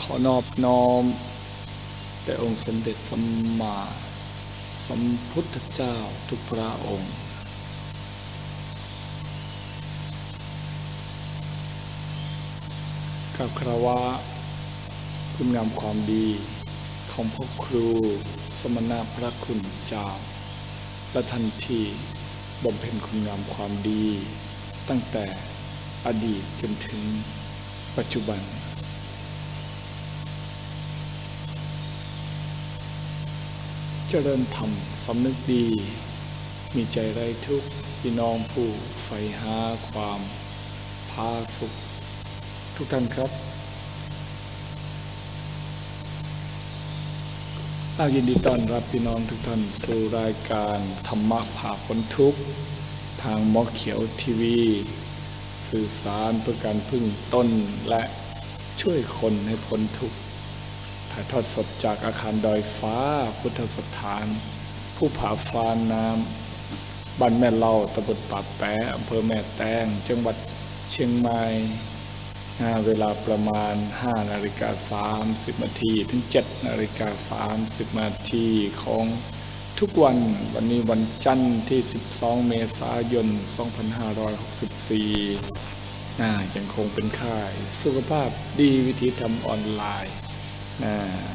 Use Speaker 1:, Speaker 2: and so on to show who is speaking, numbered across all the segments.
Speaker 1: ขอนอบน้อมแด่องค์สมเด็จสัมมาสัมพุทธเจ้าทุกพระองค์ กับคราวะคุณงามความดีของพ่อครูสมณะพระคุณเจ้าและทันที่บำเพ็ญคุณงามความดี ตั้งแต่อดีตจนถึงปัจจุบัน จริญธรรมสำนึกดี มีใจไร้ทุกข์พี่น้องผู้ใฝ่หาความพาสุข ทุกท่านครับอายินดีต้อนรับพี่น้องทุกท่านสู่รายการธรรมะผ่าพ้นทุกข์ ทางมอเขียวทีวี สื่อสารเพื่อการพึ่งต้นและช่วยคนให้พ้นทุกข์ ถ่ายทอดสดจากอาคารดอยฟ้า พุทธสถาน ผู้ผาฟ้าน้ำบ้านแม่เล่าตำบลปากแปะอำเภอแม่แตง จังหวัดเชียงใหม่เวลาประมาณ 5 นาฬิกา 30 นาทีถึง 7 นาฬิกา 30 นาทีของทุกวันวันนี้วันจันทร์ที่ 12 เมษายน 2564อ่ายังคงเป็นค่าย สุขภาพดีวิธีทำออนไลน์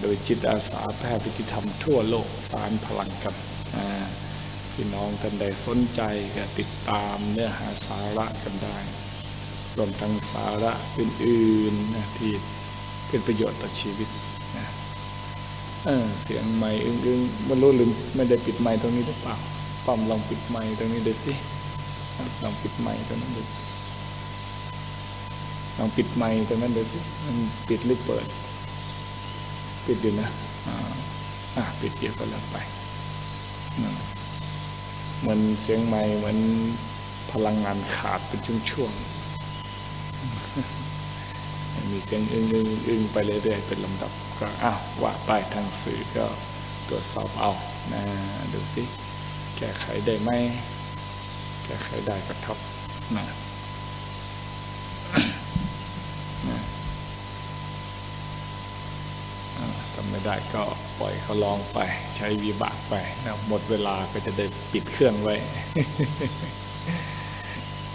Speaker 1: โดยจิตอาสาแพทย์พิธีธรรมทั่วโลกสารพลังกับพี่น้องท่านใดสนใจก็ติดตามเนื้อหาสาระกันได้ รวมทั้งสาระอื่นๆนะที่เป็นประโยชน์ต่อชีวิตนะเเสียงไม้อึ้งๆไม่รู้ลืมไม่ได้ปิดไม้ตรงนี้หรือเปล่าป้อมลองปิดไม้ตรงนี้ดูสิลองปิดไม้ตรงนั้นดูลองปิดไม้ตรงนั้นดูสิมันปิดหรือเปิด ปิดอยู่นะอ่าอะปิดเดียวก็แล้วไปอืมเหมือนเสียงไม้เหมือนพลังงานขาดเป็นช่วงๆ มีเสียงอึ้งอึ้งอึ้งไปเรื่อยๆเป็นลำดับก็อ้าวว่าไปทางสื่อก็ตรวจสอบเอานะดูสิแก้ไขได้ไหมแก้ไขได้ก็ท็อปนะนะ ไม่ได้ก็ปล่อยเขาลองไป ใช้วีบากไปนะหมดเวลาก็จะได้ปิดเครื่องไว้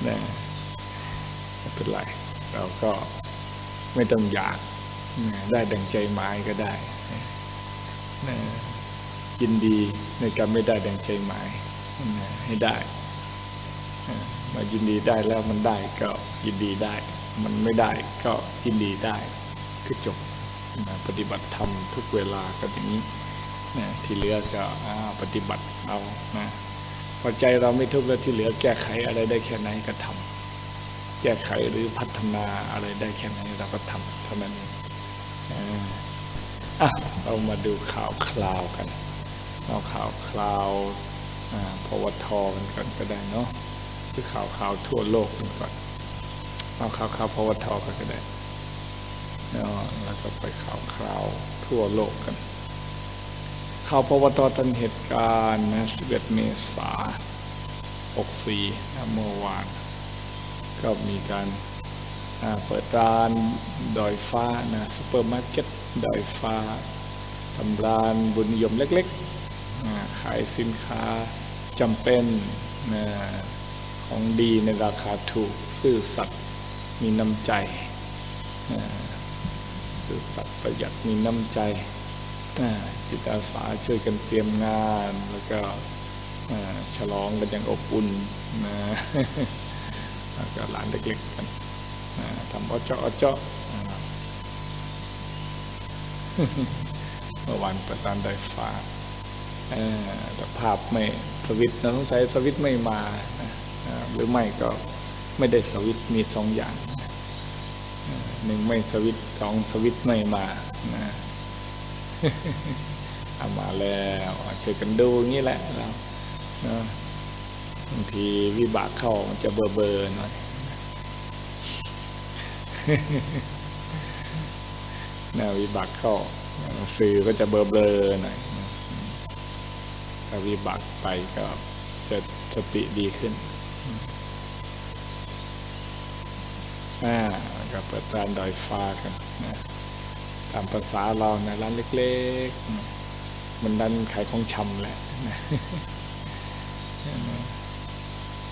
Speaker 1: นะไม่เป็นไรเราก็ไม่ต้องอยากนะได้ดังใจหมายก็ได้นะยินดีในการไม่ได้ดังใจหมายนะให้ได้มายินดีได้แล้วมันได้ก็ยินดีได้ มันไม่ได้ก็ยินดีได้คือจบ นะปฏิบัติธรรมทุกเวลาก็อย่างนี้นะที่เหลือก็อปฏิบัติเอานะพอใจเราไม่ทุกข์แล้วที่เหลือแก้ไขอะไรได้แค่ไหนก็ทำแก้ไขหรือพัฒนาอะไรได้แค่ไหนเราก็ทำเท่านั้นเองอะเรามาดูข่าวคราวกันเอาข่าวคราวอ่าพวทกันก่อนก็ได้เนาะหรือข่าวข่าวทั่วโลกกันก่อนเอาข่าวข่าวพวทกันก็ได้ แล้วก็ไปข่าวคราวทั่วโลกกัน ข่าวปวตทันเหตุการณ์นะ11 เมษา64นะเมื่อวาน ก็มีการเปิดร้านดอยฟ้านะซูเปอร์มาร์เก็ตดอยฟ้าทำร้านบุญนิยมเล็กๆ ขายสินค้าจำเป็นนะของดีในราคาถูก ซื่อสัตย์มีน้ำใจนะ ซื่อสัตย์ประหยัดมีน้ำใจจิตอาสาช่วยกันเตรียมงาน แล้วก็ฉลองกันอย่างอบอุ่นนะแล้วก็หลานเล็กๆกันทำอ้อเจาะอ้อเจาะเมื่อวานประธานไดฟ้าแต่ภาพไม่สวิตช์นะสงสัยสวิตไม่มาหรือไม่ก็ไม่ได้สวิตมีสองอย่าง หนึ่งไม่สวิตช์สองสวิตช์ไม่มานะเอามาแล้วช่วยกันดูอย่างนี้แหละเราเนะบางทีวิบากเข้ามันจะเบอร์เบอร์หน่อยนะวิบากเข้าสื่อก็จะเบลอเบลอๆหน่อยถ้าวิบากไปก็จะสติดีขึ้นอ่า ก็เปิดร้านดอยฟ้ากันนะตามภาษาเรานะร้านเล็กๆ มันร้านขายของชำแหละนะ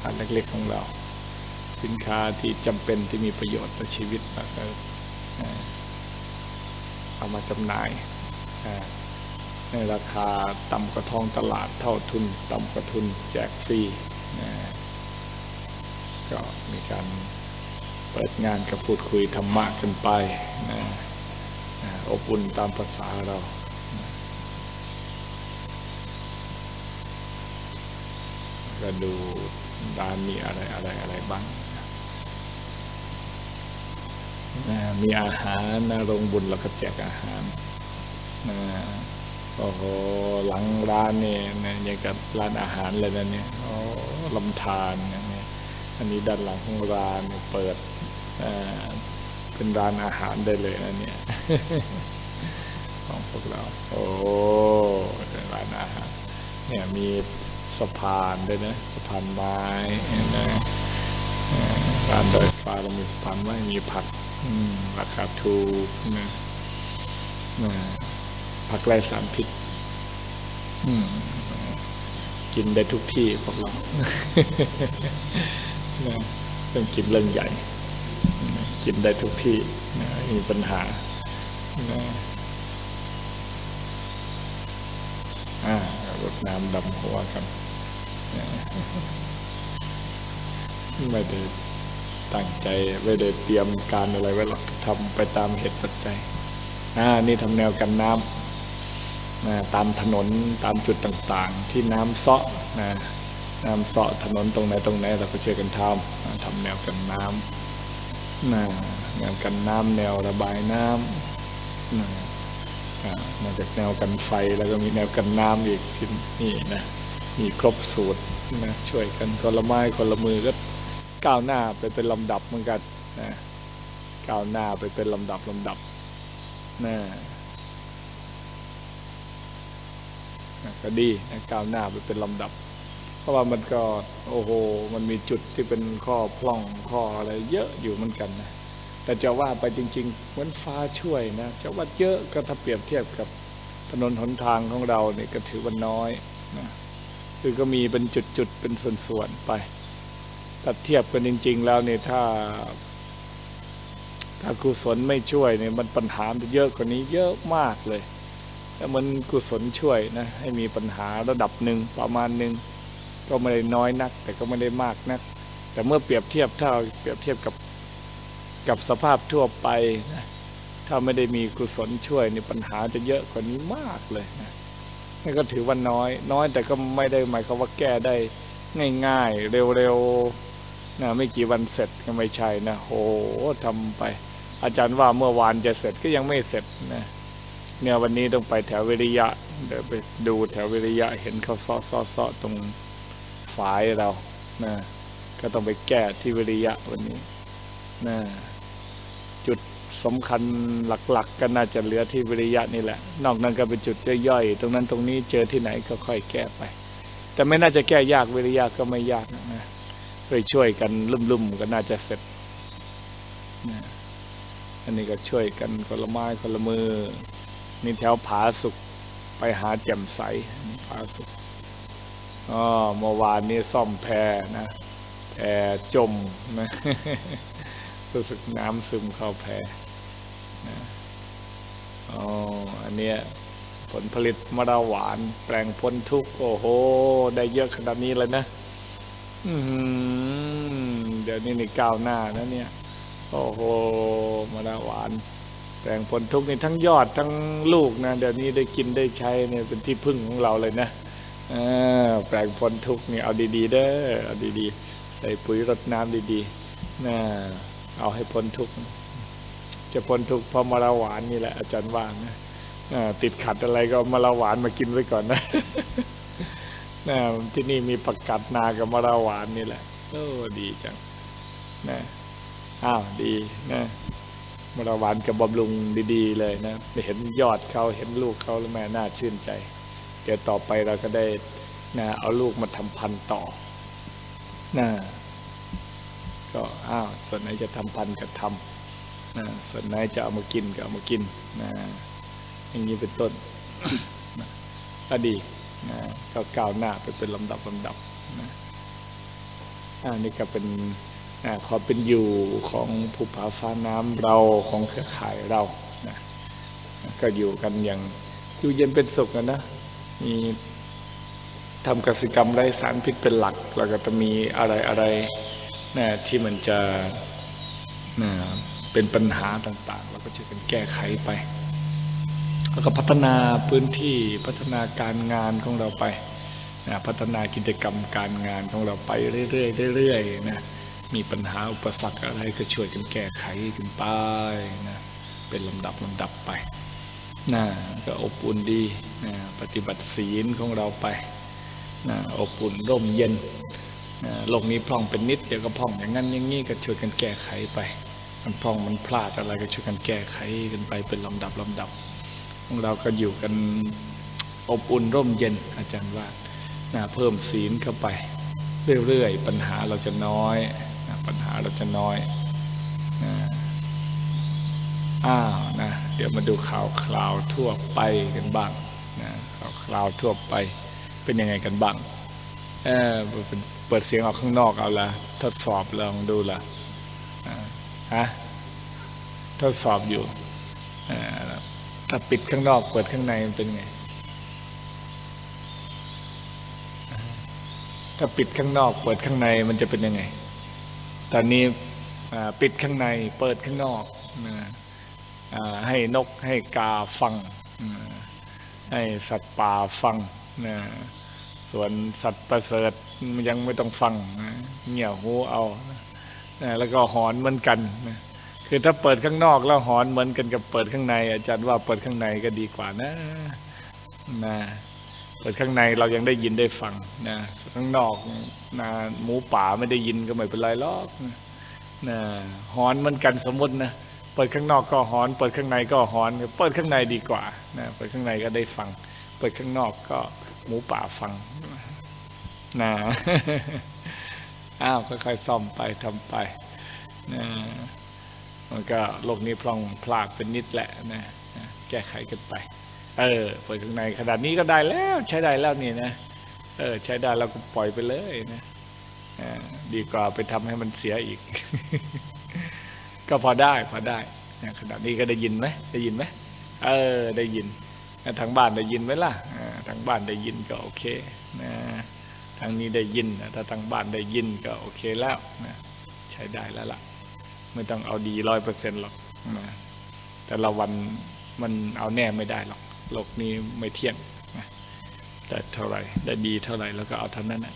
Speaker 1: ร้านเล็กๆของเรา สินค้าที่จำเป็นที่มีประโยชน์ต่อชีวิตเราก็เอ่อเอามาจำหน่ายในราคาต่ำกว่าท้องตลาดเท่าทุนต่ำกว่าทุนแจกฟรีนะก็มีการ เปิดงานกับพูดคุยธรรมะกันไปนะอบอุ่นตามภาษาเราก็ดูร้านมีอะไรอะไรอะไรบ้างนะมีอาหารนะโรงบุญเราก็แจกอาหารนะโอ้โหหลังร้านเนี่ยนะอย่างกับร้านอาหารเลยนะเนี่ยโอ้ลำธารนะเนี่ยอันนี้ด้านหลังของร้านเนี่ยเปิด เป็นร้านอาหารได้เลยนะเนี่ยของพวกเรา โอ้ร้านอาหาร เนี่ยมีสะพานด้วยนะสะพานไม้นะร้านดอยฟ้าเรามีสะพานไม้มีผักราคาถูกนะนะผักไร้สารพิษกินได้ทุกที่พวกเรานะต้องกินเรื่องใหญ่ กินได้ทุกที่นะมีปัญหานะอ่ารดน้ำดำหัวกันนะไม่ได้ตั้งใจไม่ได้เตรียมการอะไรไว้หรอกทำไปตามเหตุปัจจัยอ่านี่ทำแนวกันน้ำนะตามถนนตามจุดต่างๆ ที่น้ำเซาะนะน้ำเซาะถนนตรงไหนตรงไหนเราก็ช่วยกันทำทำแนวกันน้ำ นะแนวกันน้ำแนวระบายน้ำนะอ่าจากแนวกันไฟแล้วก็มีแนวกันน้ำอีกที่นี่นะมีครบสูตรนะช่วยกันคนละไม้คนละมือก็ก้าวหน้าไปเป็นลำดับเหมือนกันนะก้าวหน้าไปเป็นลำดับลำดับนะก็ดีนะก้าวหน้าไปเป็นลำดับ ราะว่ามันก็โอ้โหมันมีจุดที่เป็นข้อพร่องข้ออะไรเยอะอยู่เหมือนกันนะแต่จะว่าไปจริงๆเหมือนฟ้าช่วยนะจะว่าเยอะก็ถ้าเปรียบเทียบกับถนนหนทางของเราเนี่ยก็ถือว่าน้อยนะคือก็มีเป็นจุดๆเป็นส่วนๆไปถ้าเทียบกันจริง ๆ แล้วเนี่ยถ้า ถ้ากุศลไม่ช่วยเนี่ยมันปัญหามันเยอะกว่านี้เยอะมากเลยแต่มันกุศลช่วยนะให้มีปัญหาระดับหนึ่งประมาณหนึ่ง ก็ไม่ได้น้อยนัก แต่ก็ไม่ได้มากนัก แต่เมื่อเปรียบเทียบถ้าเปรียบเทียบกับกับสภาพทั่วไปนะถ้าไม่ได้มีกุศลช่วยนี่ปัญหาจะเยอะกว่านี้มากเลยนะนี่ก็ถือว่าน้อย น้อยแต่ก็ไม่ได้หมายความว่าแก้ได้ง่ายๆ เร็วๆนะไม่กี่วันเสร็จก็ไม่ใช่นะโหทำไป อาจารย์ว่าเมื่อวานจะเสร็จก็ยังไม่เสร็จนะเนี่ยวันนี้ต้องไปแถววิริยะเดี๋ยวไปดูแถววิริยะเห็นเขาซ้อซ้อซ้อตรง ฝายเรานะก็ต้องไปแก้ที่วิริยะวันนี้นะจุดสำคัญหลักๆก็น่าจะเหลือที่วิริยะนี่แหละ นอกนั้นก็เป็นจุดย่อยๆ ตรงนั้นตรงนี้เจอที่ไหนก็ค่อยแก้ไป แต่ไม่น่าจะแก้ยากวิริยะก็ไม่ยากนะไปช่วยกันลุ่มๆก็น่าจะเสร็จนะอันนี้ก็ช่วยกันคนละไม้คนละมือนี่แถวผาสุกไปหาแจ่มใสผาสุก เมื่อวานนี้ซ่อมแพนะแพจมนะรู้สึกน้ำซึมเข้าแพนะอ๋ออันเนี้ยผลผลิตมะระหวานแปลงพ้นทุกโอ้โห ได้เยอะขนาดนี้เลยนะเดี๋ยวนี้นี่ก้าวหน้านะเนี่ย โอ้โหมะระหวานแปลงผลทุกนี่ทั้งยอดทั้งลูกนะเดี๋ยวนี้ได้กินได้ใช้เนี่ยเป็นที่พึ่งของเราเลยนะ แปลงผลทุกนี่เอาดีๆเด้อเอาดีๆ ใส่ปุ๋ยรดน้ำดีๆนะเอาให้พ้นทุกจะพ้นทุกเพราะมะระหวานนี่แหละอาจารย์ว่างนะอ่าติดขัดอะไรก็เอามะระหวานมากินไว้ก่อนนะนะที่นี่มีประกัดนากับมะระหวานนี่แหละโอ้ดีจังนะอ้าวดีนะมะระหวานกับบำรุงดี ๆ เลยนะเห็นยอดเขาเห็นลูกเขาแล้วแม่น่าชื่นใจ เดี๋ยวต่อไปเราก็ได้นะเอาลูกมาทำพันธุ์ต่อนะก็อ้าวส่วนไหนจะทำพันธุ์ก็ทนะส่วนไหนจะเอามากินก็เอามากินนะอย่างนี้เป็นต้นก็ดีนะก็ก้าวหน้าไปเป็นลำดับลำดับนะอันนี้ก็เป็นนะความเป็นอยู่ของภูผาฟ้าน้ำเราของเครือข่ายเรานะก็อยู่กันอย่างอยู่เย็นเป็นสุขนะนะ มีทำกสิกรรมไร้สารพิษเป็นหลัก แล้วก็จะมีอะไรอะไรนะที่มันจะนะเป็นปัญหาต่างๆ เราก็ช่วยกันแก้ไขไป แล้วก็พัฒนาพื้นที่พัฒนาการงานของเราไปนะพัฒนากิจกรรมการงานของเราไปเรื่อยๆเรื่อยๆนะมีปัญหาอุปสรรคอะไรก็ช่วยกันแก้ไขกันไปนะเป็นลำดับลำดับไป นะก็อบอุ่นดีนะปฏิบัติศีลของเราไปนะอบอุ่นร่มเย็นอ่าโลกนี้พร่องเป็นนิดเดี๋ยวก็พร่องอย่างนั้นอย่างนี้ก็ช่วยกันแก้ไขไป มันพร่องมันพลาดอะไรก็ช่วยกันแก้ไขกันไปเป็นลำดับลำดับพวกเราก็อยู่กันอบอุ่นร่มเย็นอาจารย์ว่านะเพิ่มศีลเข้าไป เรื่อยๆปัญหาเราจะน้อยนะปัญหาเราจะน้อยนะอ้าวนะ เดี๋ยวมาดูข่าวคราวทั่วไปกันบ้างนะข่าวคราวทั่วไปเป็นยังไงกันบ้างเออเปิดเปิดเสียงออกข้างนอกเอาละทดสอบลองดูละอ่าฮะทดสอบอยู่ถ้าปิดข้างนอกเปิดข้างในมันเป็นไงถ้าปิดข้างนอก เปิดข้างในมันจะเป็นยังไง ตอนนี้ปิดข้างในเปิดข้างนอกนะ ให้นกให้กาฟัง ให้สัตว์ป่าฟังนะส่วนสัตว์ประเสริฐมันยังไม่ต้องฟังเงี่ยหูเอานะแล้วก็หอนเหมือนกันนะคือถ้าเปิดข้างนอกแล้วหอนเหมือนกันกับเปิดข้างใน อาจารย์ว่าเปิดข้างในก็ดีกว่านะนะเปิดข้างในเรายังได้ยินได้ฟังนะข้างนอกนะหมูป่าไม่ได้ยินก็ไม่เป็นไรหรอกนะหอนเหมือนกันสมมตินะ เปิดข้างนอกก็หอน เปิดข้างในก็หอน เปิดข้างในดีกว่านะเปิดข้างในก็ได้ฟัง เปิดข้างนอกก็หมูป่าฟังนะอ้าวค่อยๆซ่อมไปทำไปนะมันก็โลกนี้พลองพลาดเป็นนิดแหละนะแก้ไขกันไป เออเปิดข้างในขนาดนี้ก็ได้แล้วใช้ได้แล้วนี่นะเออใช้ได้แล้วก็ปล่อยไปเลยนะดีกว่าไปทำให้มันเสียอีก ก็พอได้พอได้นะขนาดนี้ก็ได้ยินไหมได้ยินไหมเออได้ยินทางบ้านได้ยินไหมล่ะทางบ้านได้ยินก็โอเคนะทางนี้ได้ยินถ้าทางบ้านได้ยินก็โอเคแล้วนะใช้ได้แล้วล่ะ ไม่ต้องเอาดีร้อยเปอร์เซ็นต์หรอกนะแต่ละวันมันเอาแน่ไม่ได้หรอกโลกนี้ไม่เที่ยงนะได้เท่าไหร่ได้ดีเท่าไหร่แล้วก็เอาเท่านั้นนะ